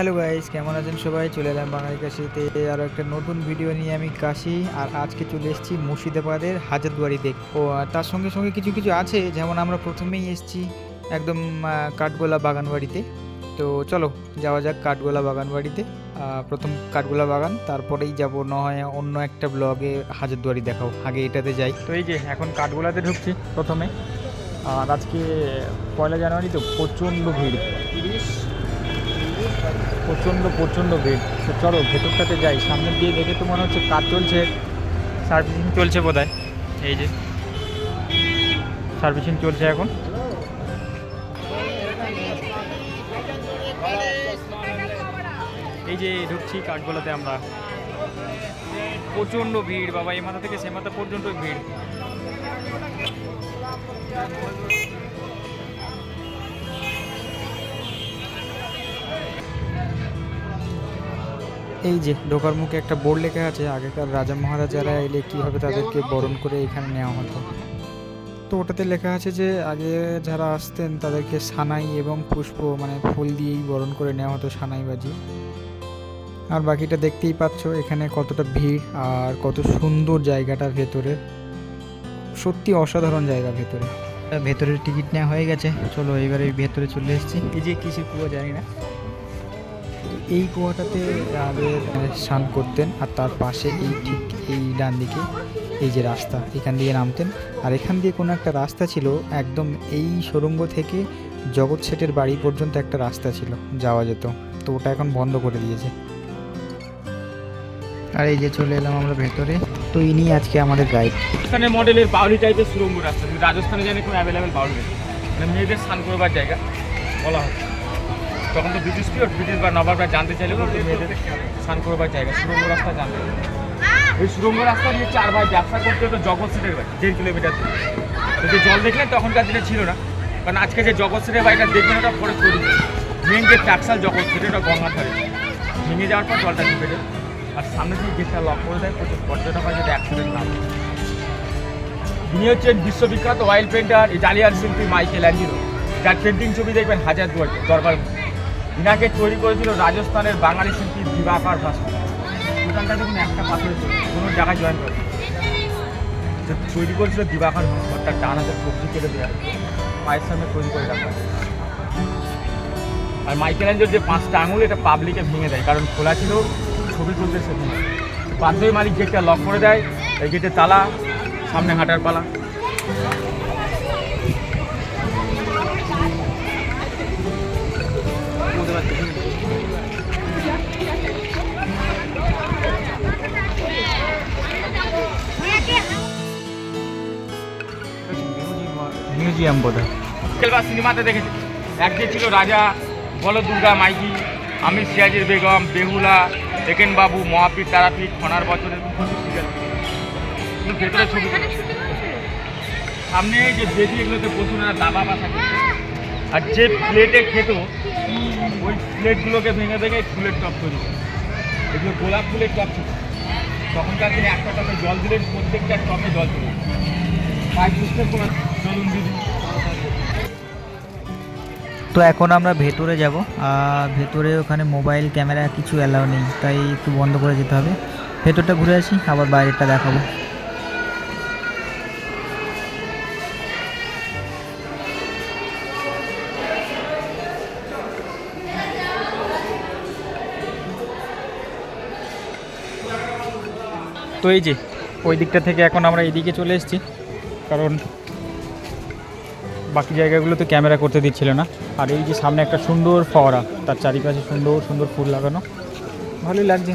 Hello guys, কেমন আছেন সবাই? চলে এলাম বাঙালি কাশিতে। আরও একটা নতুন ভিডিও নিয়ে আমি কাশি, আর আজকে চলে এসেছি মুর্শিদাবাদের হাজারদুয়ারি দেখ ও তার সঙ্গে সঙ্গে কিছু কিছু আছে, যেমন আমরা প্রথমেই এসেছি একদম কাঠগোলা বাগান বাড়িতে তো চলো, যাওয়া যাক কাঠগোলা বাগান বাড়িতে প্রথম কাঠগোলা বাগান, তারপরেই যাব না হয় অন্য একটা ব্লগে হাজারদুয়ারি দেখাও আগে এটাতে যাই। তো এই যে, এখন কাঠগোলাতে ঢুকছি প্রথমে। আর আজকে পয়লা জানুয়ারি তো প্রচণ্ড ভিড়। প্রচণ্ড প্রচণ্ড ভিড়। তো চলো, ভেতরটাতে যাই। সামনে দিয়ে দেখে তো মনে হচ্ছে কাজ চলছে। সার্ভিসিং চলছে বোধ এই যে, সার্ভিসিং চলছে এখন। এই যে ঢুকছি কাঠগোলাতে আমরা। প্রচণ্ড ভিড়, বাবা, এই মাথা থেকে সে মাথা পর্যন্ত ভিড়। এই যে, ঢোকার মুখে একটা বোর্ড লেখা আছে, আগেকার রাজা মহারাজারা এলে কীভাবে তাদেরকে বরণ করে এখানে নেওয়া হতো? তো ওটাতে লেখা আছে যে, আগে যারা আসতেন তাদেরকে সানাই এবং পুষ্প মানে ফুল দিয়েই বরণ করে নেওয়া হতো সানাই বাজি আর বাকিটা দেখতেই পাচ্ছ, এখানে কতটা ভিড় আর কত সুন্দর জায়গাটা ভেতরে। সত্যি অসাধারণ জায়গা ভেতরে। ভেতরের টিকিট নেওয়া হয়ে গেছে, চলো এবারে ভেতরে চলে এসেছি। এই যে কিছু কুয়া জানি না। এই কুয়াটাতে আগে স্নান করতেন আর তার পাশে এই ঠিক এই ডান দিকে এই যে রাস্তা, এখান দিয়ে নামতেন। আর এখান দিয়ে কোনো একটা রাস্তা ছিল, একদম এই সুড়ঙ্গ থেকে জগৎ শেঠের বাড়ি পর্যন্ত একটা রাস্তা ছিল, যাওয়া যেত। তো ওটা এখন বন্ধ করে দিয়েছে। আর এই যে চলে এলাম আমরা ভেতরে। তো ইনি আজকে আমাদের গাইড এখানে মডেলের বাউলি টাইপের সুরঙ্গ রাস্তা রাজস্থানে জানি কোনো অ্যাভেলেবেল বাউলি মানে মেয়েদের স্নান করবার জায়গা বলা হয় তখন তো ব্রিটিশ পিরিয়ড ব্রিটিশ বা নবাবরা জানতে চাইলে মেয়েদের স্নান করবার জায়গা সুরঙ্গ রাস্তা জানতে। এই সুরঙ্গ রাস্তা দিয়ে চার ভাই ব্যবসা করতে হতো জগৎ সিটের বাড়ি দেড় কিলোমিটার দূরে। তো যে জল দেখলেন তখনকার দিনে ছিল না। কারণ আজকে যে জগৎ সিটের বাড়িটা দেখবেন ওটা পরে তৈরি মেন যে টাকসাল জগৎ সিট ওটা গঙ্গার ধারে। ভেঙে যাওয়ার পর জলটা ঢুকে যায়। আর সামনে থেকে গেটটা লক করে দেয়। প্রচুর পর্যটক হয় যেটা অ্যাক্সিডেন্ট নাম ইনি হচ্ছেন বিশ্ববিখ্যাত অয়েল পেন্টার ইটালিয়ান শিল্পী মাইকেল অ্যাঞ্জিরো যার পেন্টিং ছবি দেখবেন হাজার দুয়ার দরবার ইনাকে তৈরি করেছিল রাজস্থানের বাঙালি শিল্পী দিবাকর ভাস্কর। দেখুন একটা পাথরের ছবি, কোনো জায়গায় জয়েন করে তৈরি করেছিল দিবাকর ভাস্কর তার ডান হাতের কেটে দেওয়া পায়ের সামনে তৈরি করে রাখা। আর মাইকেল অ্যাঞ্জেল যে পাঁচটা আঙুল এটা পাবলিকে ভেঙে দেয় কারণ খোলা ছিল ছবি তুলতে সেখানে। বাধ্য মালিক গেটটা লক করে দেয় এই গেটে তালা সামনে হাঁটার পালা। মিউজিয়াম বোধ বা সিনেমাতে দেখেছি। একদিকে ছিল রাজা বল দুর্গা মাইকি আমি সিরাজের বেগম বেহুলা একেন বাবু মহাপীর তারাপীঠ খনার বছরের কিন্তু ভেতরে ছবি তোলে। সামনে যে দেবী এগুলোতে আর দাবা বা থাকে আর যে প্লেটে খেত ওই প্লেটগুলোকে ভেঙে ভেঙে ফুলের টপ তৈরি। এগুলো গোলাপ ফুলের টপ ছিল। তখনকার দিনে একটা টপে জল দিলেন, প্রত্যেকটা টপে জল ছিল। পাইপ সিস্টেম করে চলুন দিদি তো এখন আমরা ভেতরে যাব। ভেতরে ওখানে মোবাইল, ক্যামেরা কিছু অ্যালাউ নেই, তাই একটু বন্ধ করে যেতে হবে। ভেতরটা ঘুরে আসি, আবার বাইরেটা দেখাবো। তো এই যে, ওই দিকটা থেকে এখন আমরা এইদিকে চলে এসেছি। কারণ বাকি জায়গাগুলোতে ক্যামেরা করতে দিচ্ছিল না। আর এই যে সামনে একটা সুন্দর ফওয়ারা তার চারিপাশে সুন্দর সুন্দর ফুল লাগানো। ভালোই লাগছে।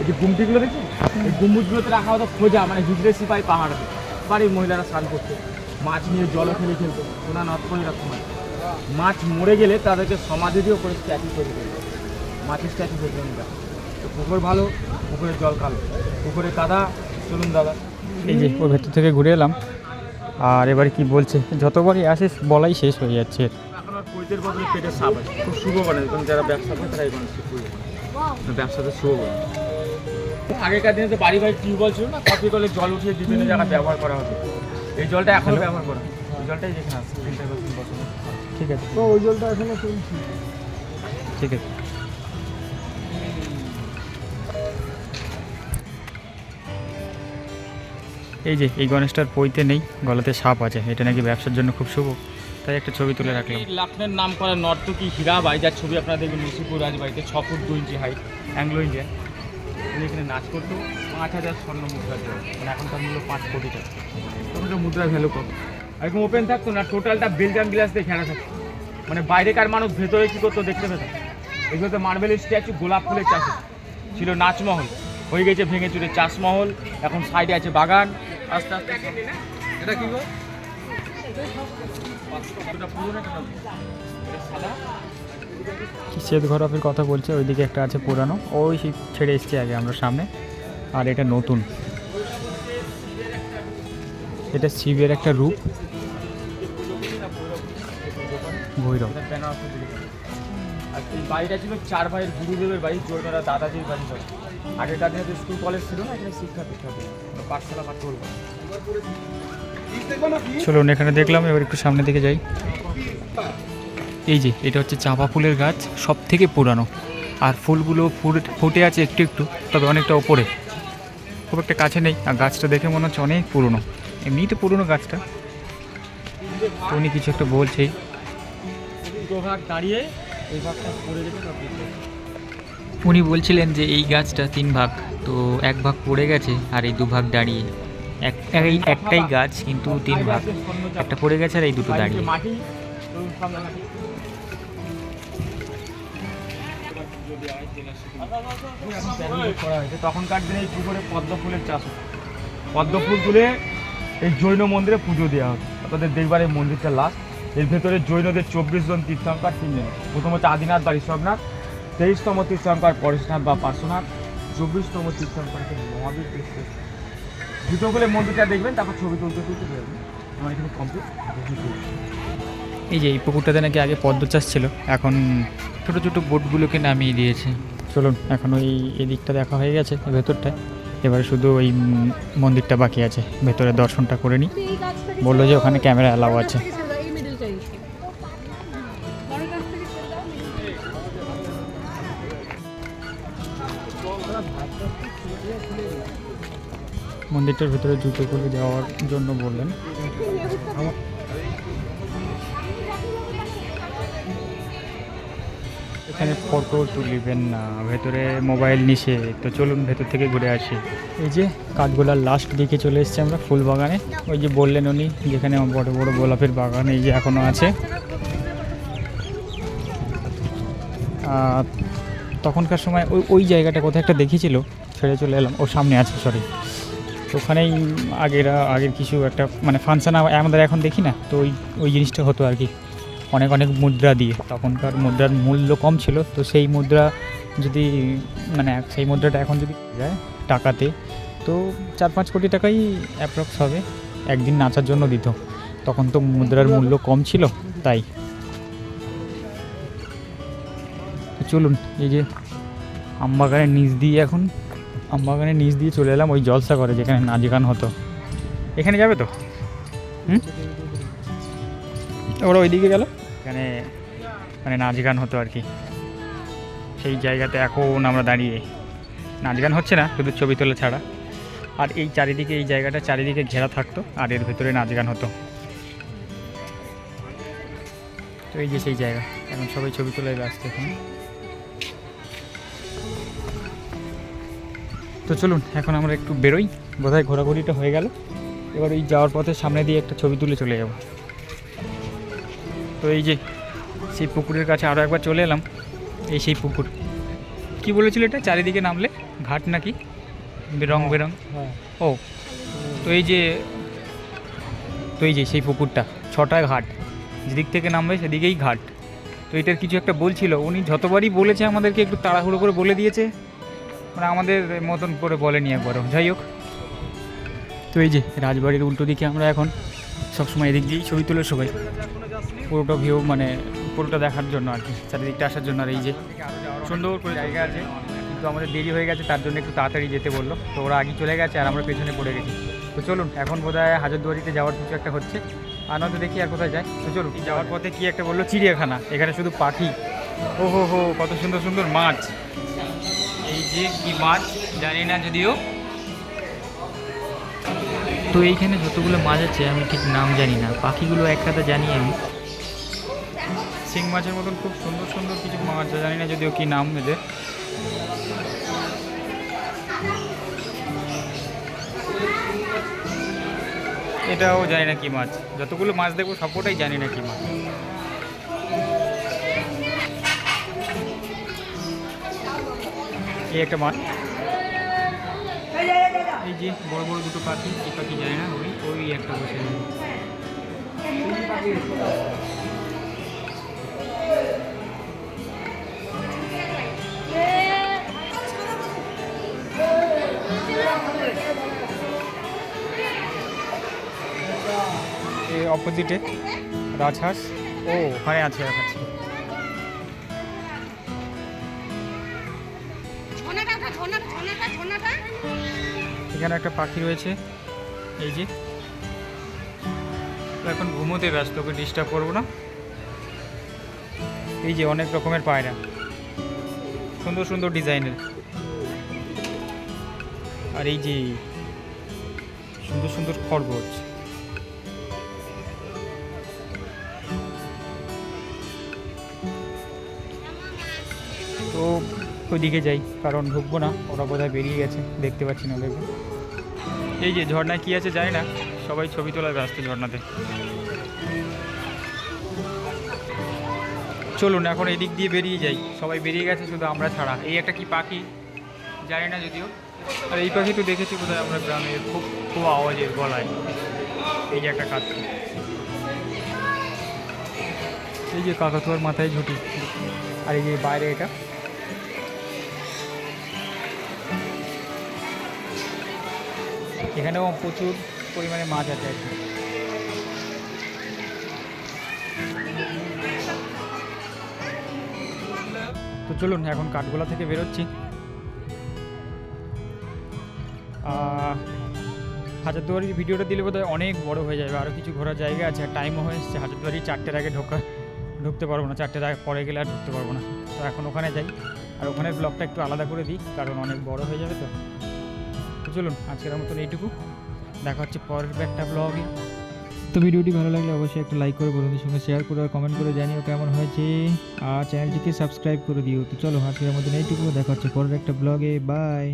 এই যে গুমটিগুলো দেখছি? এই গম্বুজগুলোতে রাখা হতো খোঁজা মানে হিজড়ে সিপাই পাহাড়ে। বাড়ির মহিলারা স্নান করতো মাছ নিয়ে জলে ফেলে খেলতো সোনা করে রাখতো মাছ মাছ মরে গেলে তাদেরকে সমাধি দিয়েও করে স্ট্যাচু তৈরি করতো মাছের স্ট্যাচু তৈরি করে তো পুকুর ভালো পুকুরের জল কালো। পুকুরে কাদা চলুন দাদা। এই যে ওর ভেতর থেকে ঘুরে এলাম। আর এবারে কি বলছে? যতবারই আসে বলাই শেষ হয়ে যাচ্ছে। এর। এখন আর কৈতের বদলে পেটে সাপ আছে। খুব শুভ এবং যারা ব্যবসা করে তারা এই মানুষকে করে। ব্যবসাতে শুভ বলে আগেকার দিনে তো বাড়ি বাড়ি টিউবওয়েল ছিল না কপি করলে জল উঠিয়ে বিভিন্ন জায়গায় ব্যবহার করা হতো। এই জলটা এখনও ব্যবহার করা। এই জলটাই যেখানে আসছে ঠিক আছে। তো ওই জলটা এখনও চলছে? ঠিক আছে। এই যে এই গণেশটার পইতে নেই গলাতে সাপ আছে। এটা নাকি ব্যবসার জন্য খুব শুভ। তাই একটা ছবি তুলে রাখলাম। লাখনের নাম করা নর্তকী হীরাবাই যার ছবি আপনারা দেখবেন মুসিপুর রাজবাড়িতে ছ ফুট দু ইঞ্চি হাইট অ্যাংলো ইন্ডিয়ান উনি এখানে নাচ করতো পাঁচ হাজার স্বর্ণ মুদ্রা জন্য মানে এখন তার মূল্য পাঁচ কোটি টাকা। মুদ্রার ভ্যালু কত? একদম ওপেন থাকতো না টোটালটা বেলজাম গ্লাস দিয়ে ঘেরা থাকতো। মানে বাইরেকার মানুষ ভেতরে কী করতো দেখতে পেত এগুলোতে মার্বেলের স্ট্যাচু গোলাপ ফুলের চাষ ছিল নাচমহল। হয়ে গেছে ভেঙে চুরে চাষমহল। এখন সাইডে আছে বাগান। আস্তে আস্তে। এটা কি সাদা। শ্বেত ঘরফের কথা বলছে ওইদিকে একটা আছে পুরানো। ওই ছেড়ে এসছে আগে আমরা সামনে। আর এটা নতুন। এটা শিবের একটা রূপ। ভৈরব। আর এই বাড়িটা ছিল চার ভাইয়ের গুরুদেবের বাড়ি জৈনরা দাদাজির বাড়ি হয় আগেকার দিনে তো স্কুল কলেজ ছিল না এখানে শিক্ষা দীক্ষা পাঠশালা বা টোল চলুন এখানে দেখলাম এবার একটু সামনের দিকে যাই। এই যে, এটা হচ্ছে চাঁপা ফুলের গাছ সব থেকে পুরানো। আর ফুলগুলো ফুটে আছে একটু একটু, তবে অনেকটা ওপরে খুব একটা কাছে নেই, আর গাছটা দেখে মনে হচ্ছে অনেক পুরনো। এমনিই তো পুরনো গাছটা। তো উনি কিছু একটা বলছেই উনি বলছিলেন যে এই গাছটা তিন ভাগ, তো এক ভাগ পড়ে গেছে আর এই দু ভাগ দাঁড়িয়ে। এক, এই একটাই গাছ, কিন্তু তিন ভাগ। একটা পড়ে গেছে আর এই দুটো দাঁড়িয়ে। তখনকার দিনে এই পুকুরে পদ্ম ফুলের চাষ হতো। পদ্ম ফুল তুলে এই জৈন মন্দিরে পুজো দেওয়া হতো। আপনাদের দেখবার এই মন্দিরটা লাস্ট এর ভেতরে জৈনদের চব্বিশ জন তীর্থঙ্কর তিনজন। প্রথম হচ্ছে আদিনাথ বা ঋষভনাথ, তেইশতম তীর্থঙ্কর পরেশনাথ বা পার্শ্বনাথ, চব্বিশতম তীর্থঙ্করকে মহাবীর তীর্থ দুটো করে মন্দিরটা দেখবেন, তারপর ছবি তুলতে তুলতে আমার এখানে কমপ্লিট এই যে এই পুকুরটাতে নাকি আগে পদ্ম চাষ ছিল, এখন ছোটো ছোটো বোটগুলোকে নামিয়ে দিয়েছে। চলুন, এখন ওই এদিকটা দেখা হয়ে গেছে, ভেতরটায়। এবারে শুধু ওই মন্দিরটা বাকি আছে, ভেতরে দর্শনটা করে নিই। বলল যে ওখানে ক্যামেরা অ্যালাউ আছে। মন্দিরটার ভেতরে জুতো খুলে যাওয়ার জন্য বললেন। এখানে ফটো তুলিবেন না, ভেতরে মোবাইল নিষে তো চলুন ভেতর থেকে ঘুরে আসি। এই যে কাঠগোলার লাস্ট দিকে চলে এসেছি আমরা, ফুল বাগানে। ওই যে বললেন উনি, যেখানে বড় বড় গোলাপের বাগান এই যে এখনও আছে। তখনকার সময় ওই ওই জায়গাটা কোথায় একটা দেখিয়েছিল ছেড়ে চলে এলাম। ওর সামনে আছে সরি ওখানেই আগের আগের কিছু একটা মানে ফাংশন আমাদের এখন দেখি না, তো ওই ওই জিনিসটা হতো আর কি। অনেক অনেক মুদ্রা দিয়ে। তখনকার মুদ্রার মূল্য কম ছিল, তো সেই মুদ্রা যদি মানে সেই মুদ্রাটা এখন যদি যায় টাকাতে, তো চার পাঁচ কোটি টাকাই অ্যাপ্রক্স হবে, একদিন নাচার জন্য দিত। তখন তো মুদ্রার মূল্য কম ছিল, তাই। চলুন, এই যে আমবাগানের নিচ দিয়ে এখন, আমবাগানের নিচ দিয়ে চলে এলাম ওই জলসা করে যেখানে নাচ গান হতো। এখানে যাবে তো? হুম? ওরা ওইদিকে গেল? এখানে মানে নাচ গান হতো আর কি। সেই জায়গাতে এখন আমরা দাঁড়িয়ে। নাচ গান হচ্ছে না, শুধু ছবি তোলা ছাড়া। আর এই চারিদিকে, এই জায়গাটা চারিদিকে ঘেরা থাকতো, আর এর ভেতরে নাচ গান হতো। তো এই যে সেই জায়গা, এখন সবাই ছবি তোলায় ব্যস্ত এখানে। তো চলুন, এখন আমরা একটু বেরোই। বোধহয় ঘোরাঘুরিটা হয়ে গেল। এবার ওই যাওয়ার পথে সামনে দিয়ে একটা ছবি তুলে চলে যাব। তো এই যে সেই পুকুরের কাছে আরও একবার চলে এলাম। এই সেই পুকুর। কি বলেছিল এটা? চারিদিকে নামলে? ঘাট নাকি? রং বেরং? হ্যাঁ। ও তো এই যে তো এই যে সেই পুকুরটা ছটা ঘাট। যেদিক থেকে নামবে সেদিকেই ঘাট। তো এটার কিছু একটা বলছিল। উনি যতবারই বলেছে আমাদেরকে একটু তাড়াহুড়ো করে বলে দিয়েছে। মানে আমাদের মতন করে বলেনি একবারও। যাই হোক। তো এই যে রাজবাড়ির উল্টো দিকে আমরা এখন সবসময় এদিক দিয়েই ছবি তুলে সবাই। পুরোটা ভিউ মানে পুরোটা দেখার জন্য আর কি, চারিদিকটা আসার জন্য। আর এই যে সুন্দর করে জায়গা আছে, কিন্তু আমাদের দেরি হয়ে গেছে, তার জন্য একটু তাড়াতাড়ি যেতে বলল। তো ওরা আগে চলে গেছে আর আমরা পেছনে পড়ে গেছি। তো চলুন, এখন বোধহয় হাজারদুয়ারিতে যাওয়ার কিছু একটা হচ্ছে। নয়তো দেখি আর কোথায় যায়। তো চলুন, যাওয়ার পথে কি একটা বলল? চিড়িয়াখানা, এখানে শুধু পাখি। ও হো হো কত সুন্দর সুন্দর মাছ। এই যে কি মাছ, জানি না যদিও। তো এইখানে যতগুলো মাছ আছে, আমি ঠিক নাম জানি না। পাখিগুলো এক কথা জানি আমি শিং মাছের মতন খুব সুন্দর সুন্দর কিছু মাছ জানি না যদিও কি নাম এদের। এটাও জানি না কি মাছ। যতগুলো মাছ দেখব, সবকটাই জানি না কি মাছ। এই একটা মাছ। এই যে বড় বড় দুটো পাখি কি পাখি জানি না ওই ওই একটা বসে। অপোজিটে রাজহাঁস ও, ওখানে আছে আছে এখানে একটা পাখি রয়েছে। এই যে। এখন ঘুমোতে ব্যস্ত, ওকে ডিস্টার্ব করব না। এই যে অনেক রকমের পায়রা। সুন্দর সুন্দর ডিজাইনের। আর এই যে সুন্দর সুন্দর খরগোশ। তো ওইদিকে যাই, কারণ ঢুকবো না, ওরা বোধহয় বেরিয়ে গেছে, দেখতে পাচ্ছি না ওদেরকে। এই যে ঝর্ণায় কী আছে জানি না, সবাই ছবি তোলার ব্যস্ত ঝর্ণাতে। চলুন, এখন এদিক দিয়ে বেরিয়ে যাই। সবাই বেরিয়ে গেছে শুধু আমরা ছাড়া। এই একটা কি পাখি? জানি না যদিও। আর এই পাখি তো দেখেছি কোথায় আমরা গ্রামে, খুব খুব আওয়াজের গলায়। এই যে একটা কাছে এই যে কাকাতুয়ার মাথায় ঝুঁটি। আর এই যে বাইরে এটা। এখানেও প্রচুর পরিমাণে মাছ আছে তো চলুন, এখন কাঠগোলা থেকে বেরোচ্ছি। হাজারদুয়ারির ভিডিওটা দিলে বোধহয় অনেক বড় হয়ে যাবে আরও কিছু ঘোরার জায়গা আছে টাইমও হয়ে এসছে। হাজারদুয়ারি চারটের আগে ঢোকা, ঢুকতে পারব না, চারটের আগে, পরে গেলে আর ঢুকতে পারব না। তো এখন ওখানে যাই, আর ওখানের ব্লগটা একটু আলাদা করে দিই, কারণ অনেক বড় হয়ে যাবে তো। তো চলুন, আজকের মতন এইটুকু। দেখা হচ্ছে পরের একটা ব্লগে তো ভিডিওটি ভালো লাগলে অবশ্যই একটা লাইক করে বন্ধুদের সঙ্গে শেয়ার করে আর কমেন্ট করে জানিও কেমন হয়েছে। আর চ্যানেলটিকে সাবস্ক্রাইব করে দিও। তো চলো, আজকের মতন এইটুকু। দেখা হচ্ছে পরের একটা ব্লগে বাই